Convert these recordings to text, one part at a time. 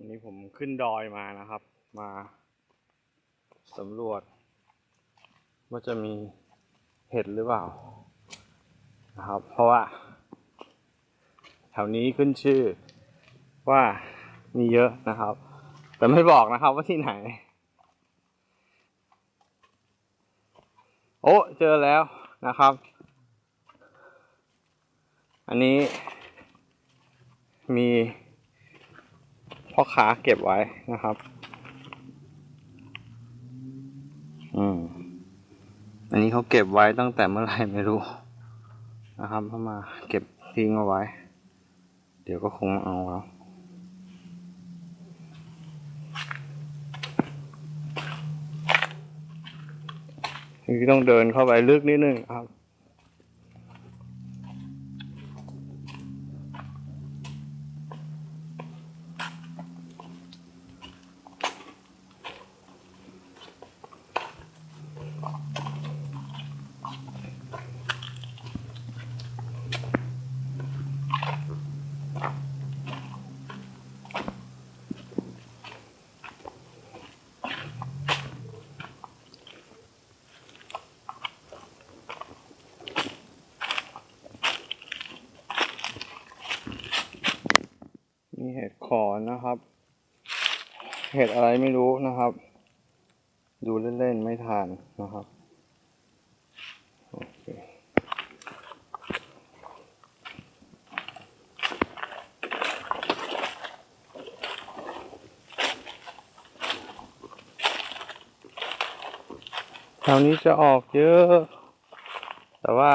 วันนี้ผมขึ้นดอยมานะครับ มาสำรวจ ว่าจะมีเห็ดหรือเปล่านะครับ เพราะว่า แถวนี้ขึ้นชื่อว่ามีเยอะนะครับ แต่ไม่บอกนะครับว่าที่ไหน โอ้เจอแล้วนะครับ อันนี้มี พ่อค้าเก็บไว้นะครับ อืม อันนี้เขาเก็บไว้ตั้งแต่เมื่อไหร่ไม่รู้นะครับเขามาเก็บทิ้งเอาไว้ เดี๋ยวก็คงเอาแล้วนี่ต้องเดินเข้าไปลึกนิดนึงครับ มีเห็ดขอนนะครับ เห็ดอะไรไม่รู้นะครับ ดูเล่นๆไม่ทานนะครับโอเคแถวนี้จะออกเยอะ แต่ว่า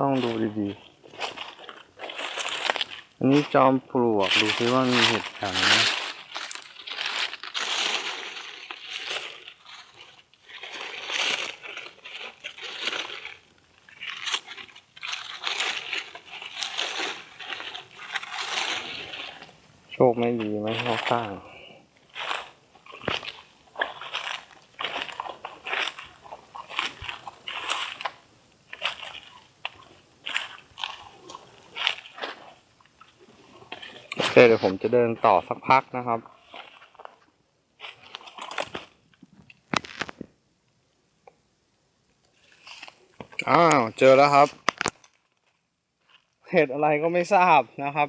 ต้องดูดีๆ อันนี้จอมปลวกดูซิว่ามีเห็ดแถวนี้ไหมโชคไม่ดีไหมเขาข้าง โอ เคเดี๋ยวผมจะเดินต่อสักพักนะครับ อ้าว เจอแล้วครับ เห็ดอะไรก็ไม่ทราบนะครับ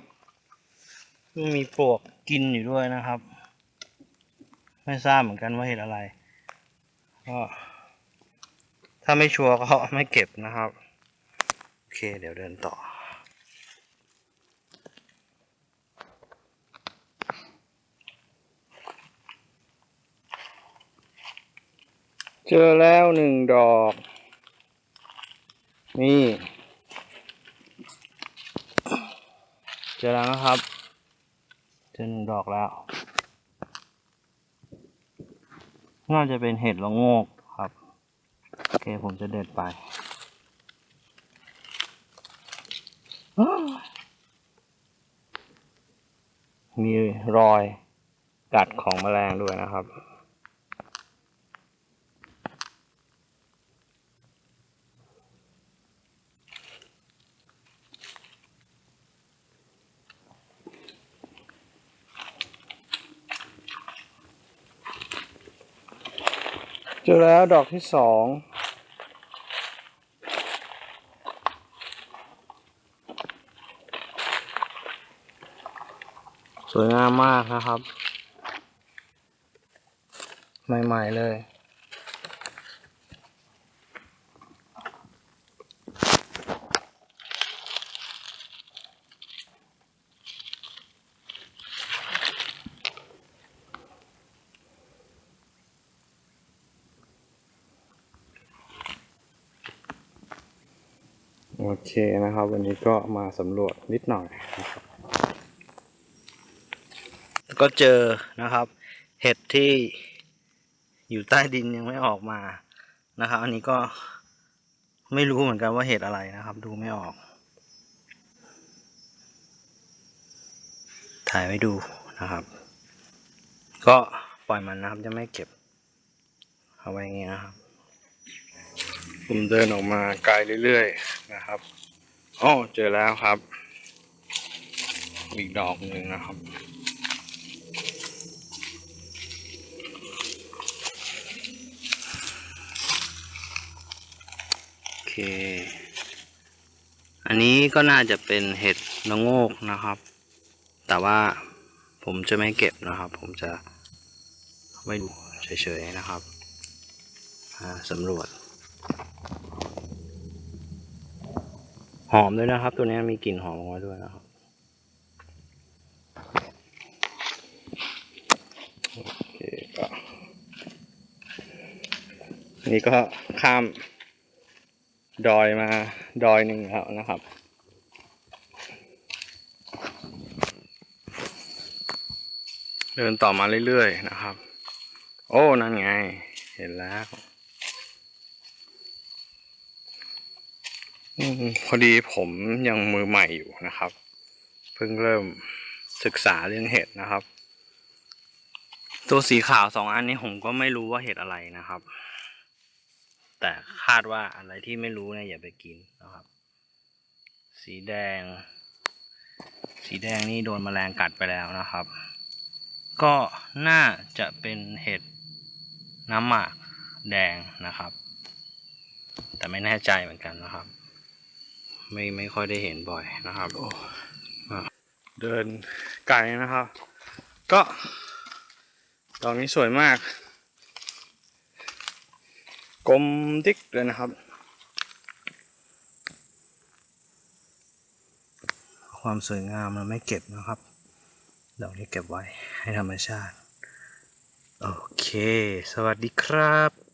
มีปลวกกินอยู่ด้วยนะครับ ไม่ทราบเหมือนกันว่าเห็ดอะไร ก็ถ้าไม่ชัวร์ก็ไม่เก็บนะครับ โอเค เดี๋ยวเดินต่อ เจอแล้วหนึ่งดอก นี่ เจอแล้วนะครับ เจอหนึ่งดอกแล้ว น่าจะเป็นเห็ดละโงกครับ โอเคผมจะเด็ดไปมีรอยกัดของแมลงด้วยนะครับ เจอแล้วดอกที่สองสวยงามมากนะครับ ใหม่ ๆ เลย โอเคนะครับ วันนี้ก็มาสำรวจนิดหน่อยนะครับก็เจอนะครับ เห็ดที่อยู่ใต้ดินยังไม่ออกมานะครับ อันนี้ก็ไม่รู้เหมือนกันว่าเห็ดอะไรนะครับ ดูไม่ออก ถ่ายไว้ดูนะครับ ก็ปล่อยมันนะครับจะไม่เก็บ เอาไว้อย่างนี้นะครับ ผมเดินออกมาไกลเรื่อยๆ นะครับอ๋อเจอแล้วครับ อีกดอกหนึ่งนะครับโอเค อันนี้ก็น่าจะเป็นเห็ดละโงกนะครับ แต่ว่าผมจะไม่เก็บนะครับ ผมจะไว้ดูเฉยๆนะครับสำรวจ อมด้วยนะครับ ตัวนี้มีกลิ่นหอมออกมาด้วยนะครับ นี่ก็ข้ามดอยมาดอยหนึ่งแล้วนะครับเดินต่อมาเรื่อยๆนะครับ โอ้ นั่นไง เห็นแล้ว อืม พอดีผมยังมือใหม่อยู่นะครับ เพิ่งเริ่มศึกษาเรื่องเห็ดนะครับ ตัวสีขาวสองอันนี้ผมก็ไม่รู้ว่าเห็ดอะไรนะครับ แต่คาดว่าอะไรที่ไม่รู้เนี่ยอย่าไปกินนะครับ สีแดง สีแดงนี่โดนแมลงกัดไปแล้วนะครับ ก็น่าจะเป็นเห็ดน้ำหมากแดงนะครับ แต่ไม่แน่ใจเหมือนกันนะครับ ไม่ไม่ค่อยได้เห็นบ่อยนะครับโอ้อะเดินไกลนะครับ ก็ดอกนี้สวยมาก กลมดิกเลยนะครับ ความสวยงามเราไม่เก็บนะครับ ดอกนี้เก็บไว้ให้ธรรมชาติ โอเค สวัสดีครับ